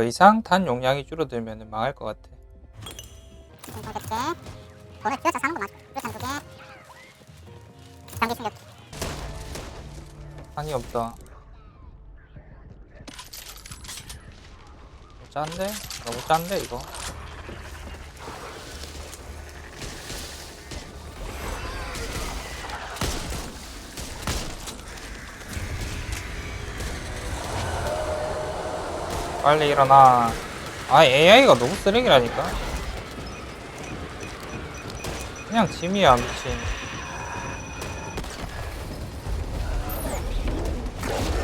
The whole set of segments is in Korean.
더 이상 단 용량이 줄어들면 망할 것 같아. 사는 거 맞고 충격 한이 없다. 짠데? 너무 짠데 이거? 빨리 일어나. 아 AI가 너무 쓰레기라니까. 그냥 짐이야 미친.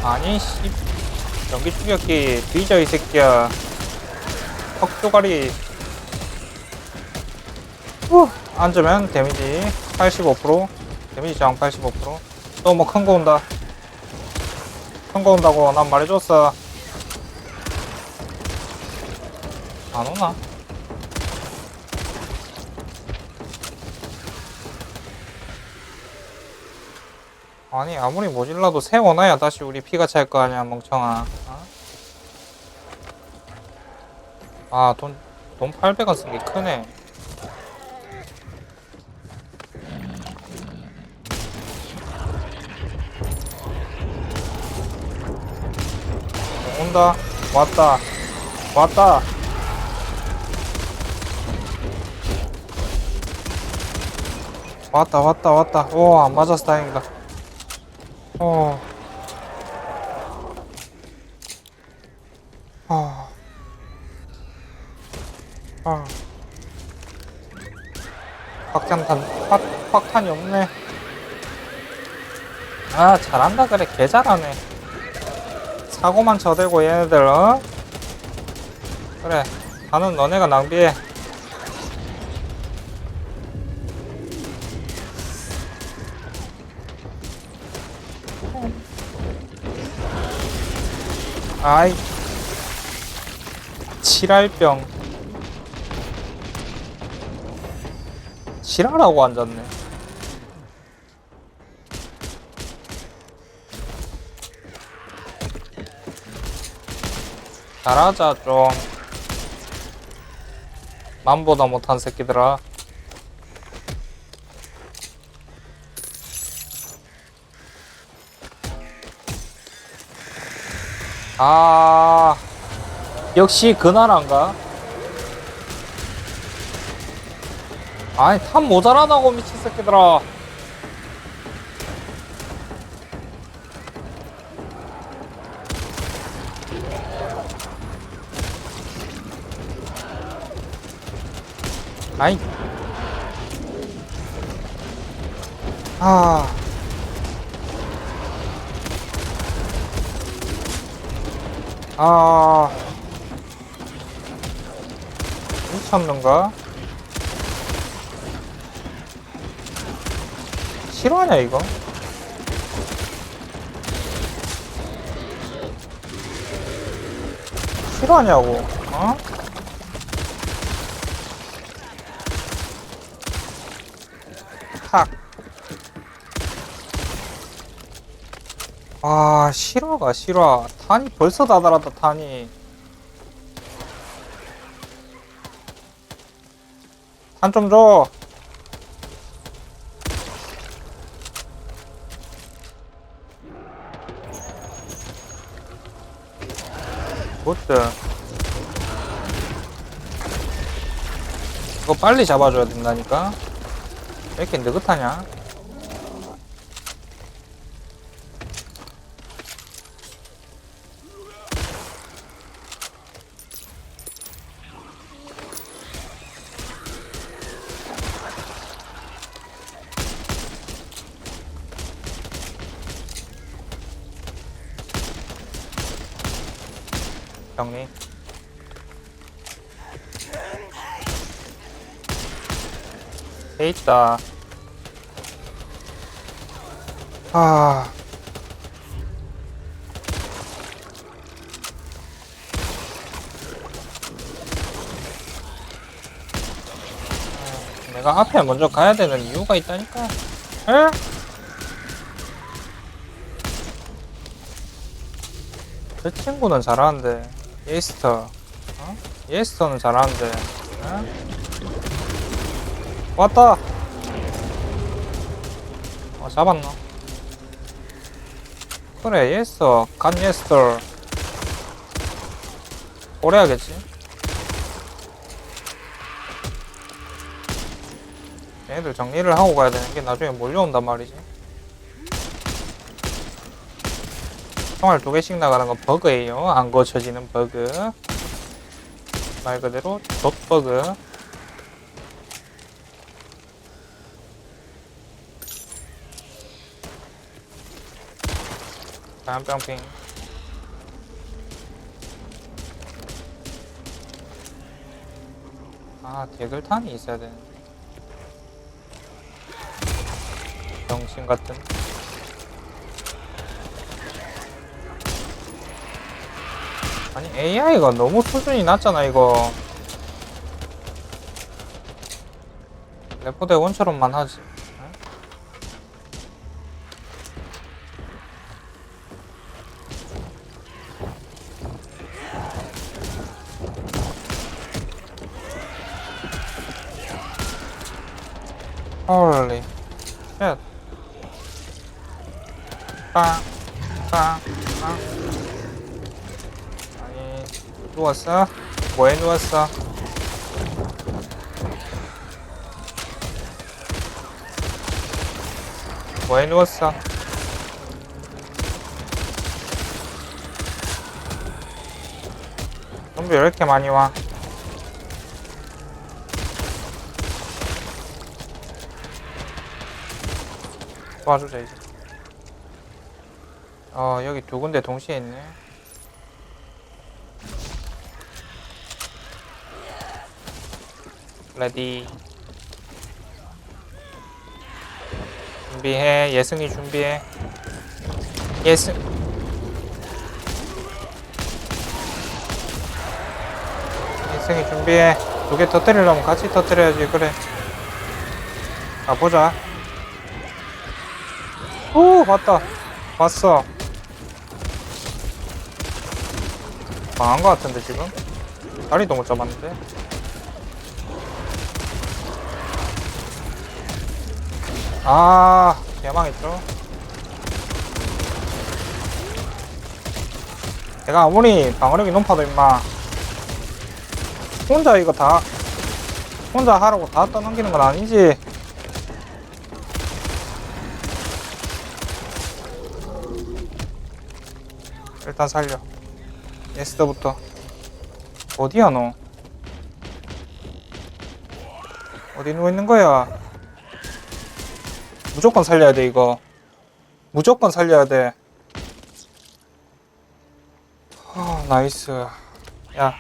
아니 씨. 전기 추격기 뒤져 이 새끼야. 턱 쪼가리. 후 앉으면 데미지 85% 데미지 저항 85%또 뭐 큰 거 온다. 큰 거 온다고 난 말해줬어 안 오나? 아니 아무리 모질라도 세워놔야. 다시 우리 피가 찰 거 아니야 멍청아. 어? 아돈 돈 800원 쓴 게 크네. 어, 온다. 왔다. 왔다 왔다 왔다 왔다 오안 맞았어 다행이다 어. 아. 아. 확장탄, 확, 확탄이 없네. 아, 잘한다 그래. 개 잘하네. 사고만 쳐대고 얘네들, 어? 그래. 나는 너네가 낭비해. 아이. 칠할병. 칠하라고 앉았네. 잘하자 좀. 남보다 못한 새끼들아 아. 역시 그 나라인가? 아니 탑 모자라다고 미친 새끼들아. 아이. 아 아 미쳤는가? 실화냐 이거? 실화냐고 어? 아 실화가 실화 탄이 벌써 다 달았다 탄이 탄 좀 줘. 굿드. 이거 빨리 잡아줘야 된다니까. 왜 이렇게 느긋하냐? 정리. 돼 있다. 아. 내가 앞에 먼저 가야 되는 이유가 있다니까. 에? 그 친구는 잘하는데 어? 예스터는 잘하는데. 어? 왔다! 어 잡았나? 그래 예스터. 간 예스터. 오래 하겠지? 얘들 정리를 하고 가야 되는 게 나중에 몰려온단 말이지 총알 두 개씩 나가는 건 버그예요. 안 고쳐지는 버그. 말 그대로 돛버그. 다음 병핑. 아 대글탄이 있어야 되는데. 병신 같은 아니 AI가 너무 수준이 낮잖아 이거. 레포대 원처럼만 하지. 응? 홀리 쉣 빵, 빵, 빵. 아니, 누웠어? 뭐해 누웠어? 뭐해 누웠어? 좀비 왜 이렇게 많이 와? 도와주자 이제 어 여기 두 군데 동시에 있네 레디. 준비해. 예승이 준비해. 예승. 예승이 준비해. 두개 터뜨리려면 같이 터뜨려야지. 그래. 가보자. 오 봤다. 봤어. 망한 거 같은데 지금? 다리도 못 잡았는데 아 개망했죠. 내가 아무리 방어력이 높아도 임마. 혼자 이거 다 혼자 하라고 다 떠넘기는 건 아니지. 일단 살려. 에스더부터. 어디야 너? 어디 누워있는 거야 무조건 살려야 돼 이거 무조건 살려야 돼 아, 나이스 야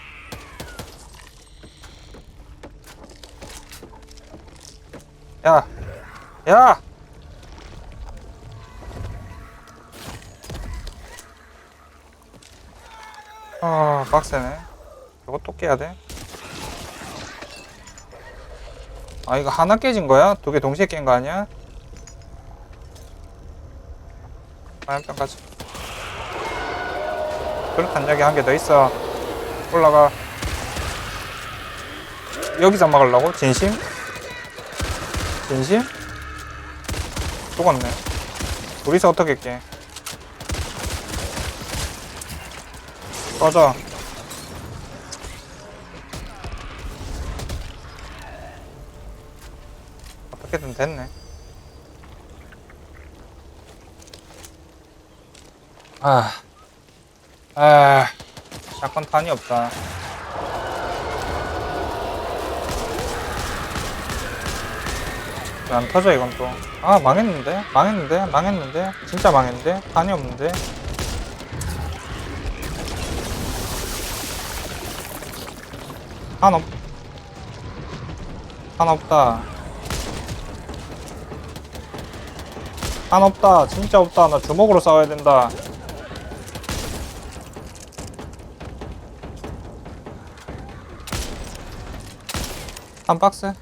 야! 야! 아, 빡세네. 이거 또 깨야 돼? 아, 이거 하나 깨진 거야? 두 개 동시에 깬 거 아니야? 화염병까지. 그렇단 여기 한 개 더 있어. 올라가. 여기서 막으려고? 진심? 진심? 죽었네. 둘이서 어떻게 깨? 꺼져. 어떻게든 됐네. 아, 아, 샷건 탄이 없다. 왜안 터져 이건 또? 아 망했는데? 망했는데? 망했는데? 진짜 망했는데? 탄이 없는데? 탄 없, 탄 없다. 탄 없다. 진짜 없다. 나 주먹으로 싸워야 된다. 한 박스?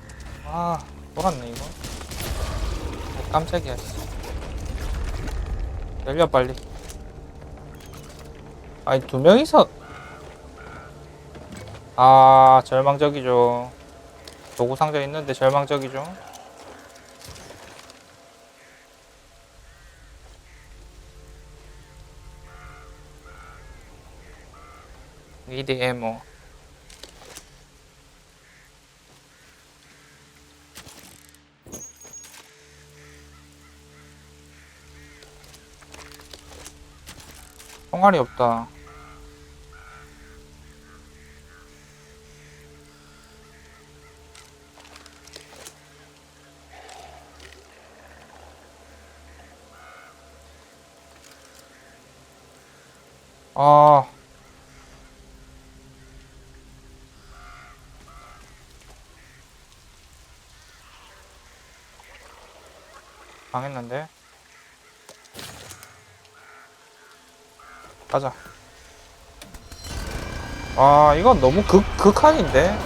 아, 돌았네, 이거. 어, 깜짝이야, 씨. 열려, 빨리. 아니, 두 명이서. 아 절망적이죠 도구 상자 있는데 절망적이죠 니드 에모 총알이 없다. 아. 망했는데 가자 아 이건 너무 극, 극한인데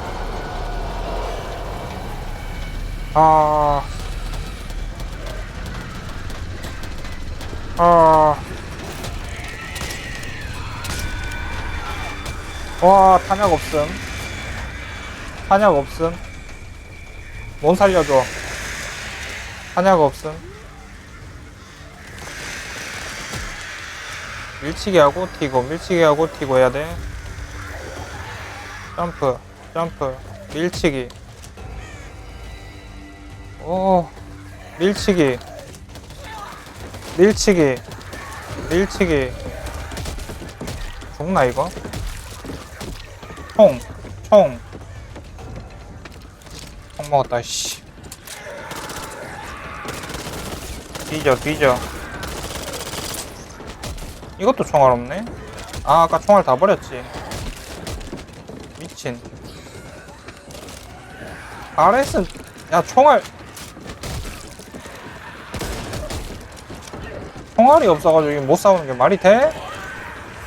아 아. 와, 탄약 없음. 탄약 없음. 못 살려줘. 탄약 없음. 밀치기 하고 튀고, 밀치기 하고 튀고 해야 돼. 점프, 점프, 밀치기. 오, 밀치기. 밀치기. 밀치기. 죽나, 이거? 총, 총. 총 먹었다, 씨. 뒤져, 뒤져. 이것도 총알 없네? 아, 아까 총알 다 버렸지. 미친. RS는, 야, 총알. 총알이 없어가지고 못 싸우는 게 말이 돼?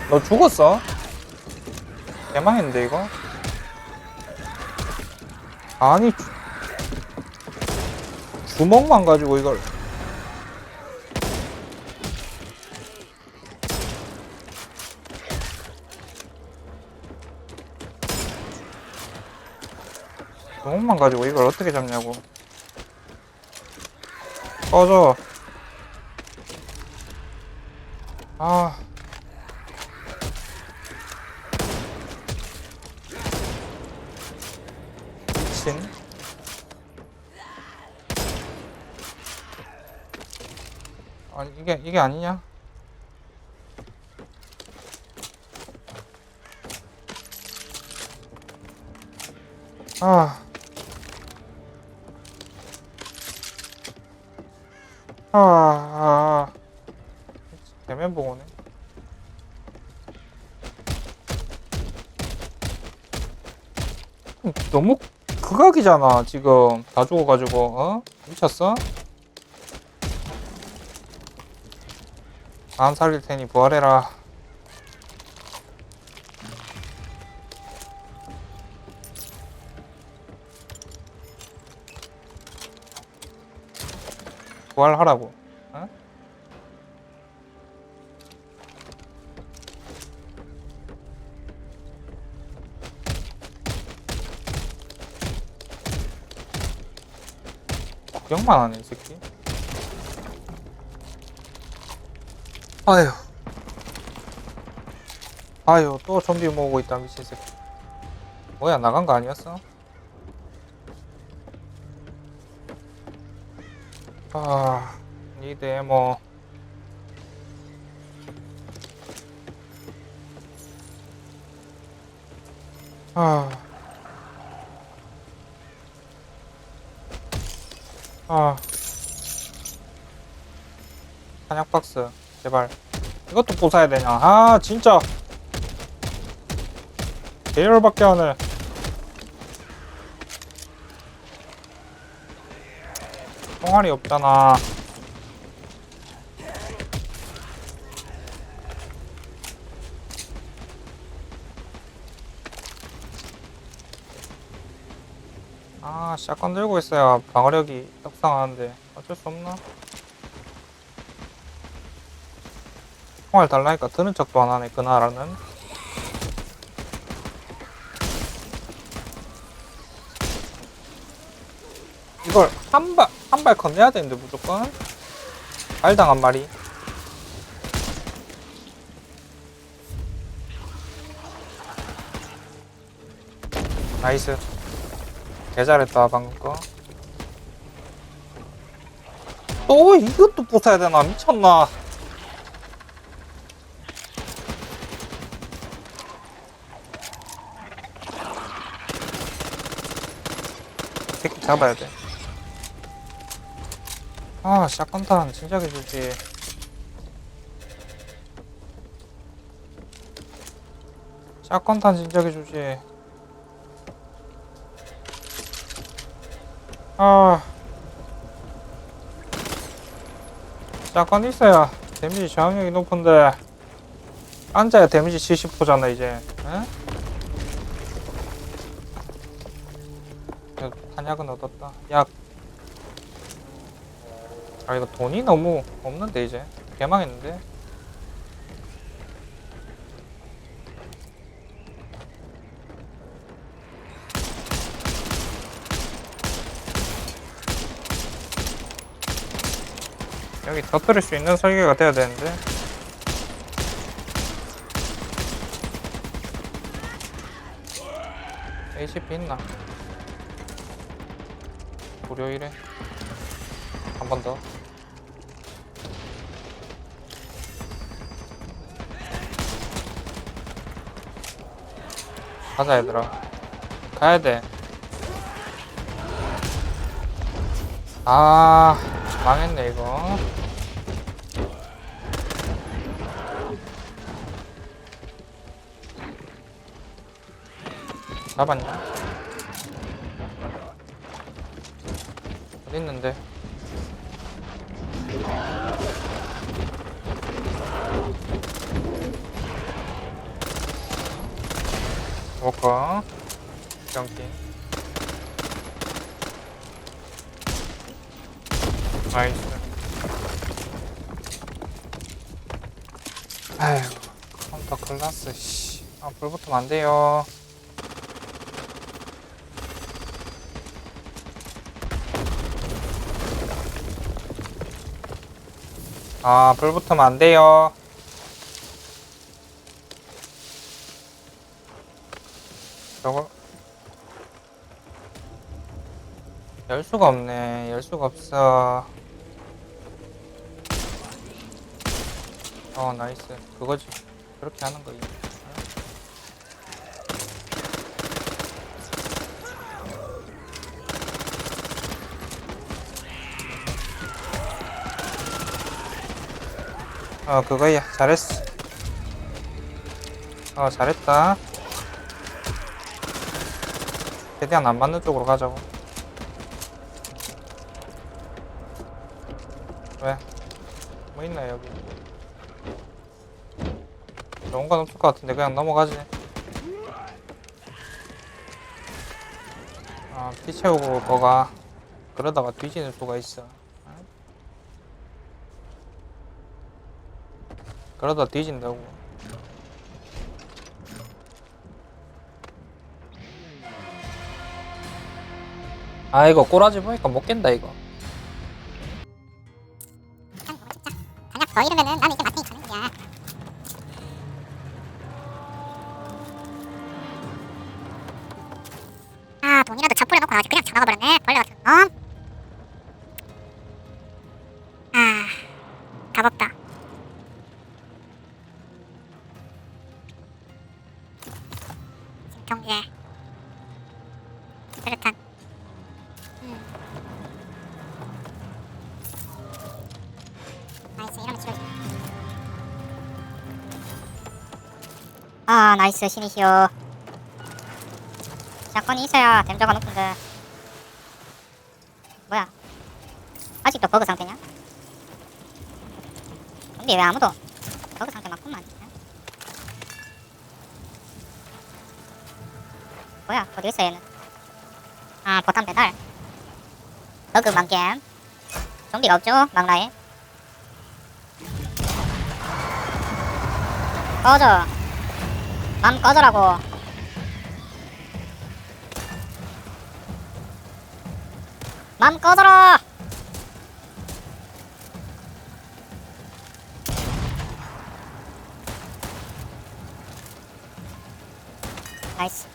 너 죽었어? 개망했는데 이거? 아니 주- 주먹만 가지고 이걸 주먹만 가지고 이걸 어떻게 잡냐고 꺼져 아 미친. 아니 이게 이게 아니냐? 아. 아, 아. 대면 보고네. 너무 극악이잖아 지금 다 죽어가지고 어? 미쳤어? 안 살릴 테니 부활해라 부활하라고 어? 구경만 하네 이 새끼 아휴 아휴 또 좀비 모으고 있다 미친 새끼 뭐야 나간 거 아니었어? 아 니드 에모. 아. 아. 한약 박스 제발. 이것도 부숴야 되냐? 아 진짜. 계열밖에 안해 총알이 없잖아. 아 샷건 들고 있어야 방어력이 떡상하는데 어쩔 수 없나? 총알 달라니까 드는 척도 안 하네 그나라는. 이걸 한방 한발 건네야 되는데, 무조건. 발당 한 마리. 나이스. 개 잘했다, 방금 거. 또 이것도 부숴야 되나? 미쳤나? 새끼 잡아야 돼. 아, 샷건탄 진작에 주지. 샷건탄 진작에 주지. 아. 샷건 있어야 데미지 저항력이 높은데 앉아야 데미지 70%잖아 이제. 응? 그래도 탄약은 얻었다. 약. 아 이거 돈이 너무 없는데 이제 개망했는데. 여기 터뜨릴 수 있는 설계가 돼야 되는데. HP 있나? 무료이래. 한번 더. 가자 얘들아. 가야 돼. 아 망했네 이거. 잡았냐? 어디 있는데? 워커 경기. 나이스. 아휴 컴퓨터 클라스 씨아 불 붙으면 안 돼요. 아, 불 붙으면 안 돼요. 열 수가 없네. 열 수가 없어. 어, 나이스. 그거지. 그렇게 하는 거지. 어, 그거야. 잘했어. 어, 잘했다. 최대한 안 맞는 쪽으로 가자고. 뭐 있나, 여기? 좋은 건 없을 것 같은데, 그냥 넘어가지. 아, 피 채우고 거가. 그러다가 뒤지는 수가 있어. 그러다 뒤진다고. 아 이거 꼬라지 보니까 못 깬다 이거. 더 잃으면은 나는 이제 마탱이 가는 거야 아 돈이라도 차 뿌려놓고 나지 그냥 차 나가버렸네. 벌레 같은 놈 나이스, 신이시여. 사건이 있어야 댐저가 높은데. 뭐야? 아직도 버그 상태냐? 근데 왜 아무도 버그 상태 맞구만. 뭐야? 어디 있어 얘는? 아, 보탄 배달. 버그 만겜. 좀비가 없죠? 막라에. 꺼져. 맘 꺼져라고. 맘 꺼져라 나이스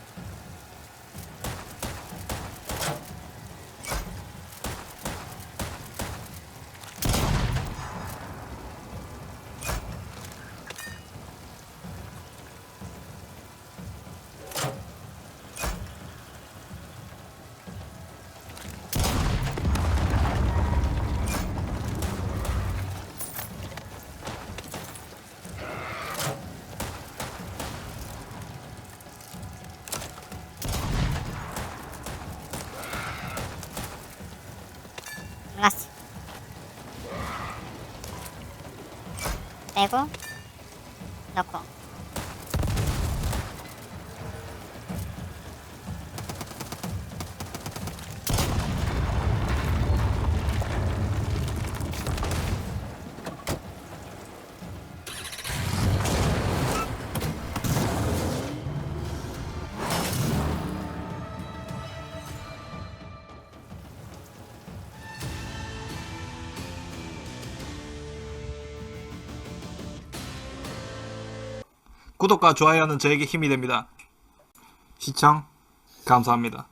빼고 넣고 구독과 좋아요는 저에게 힘이 됩니다. 시청 감사합니다.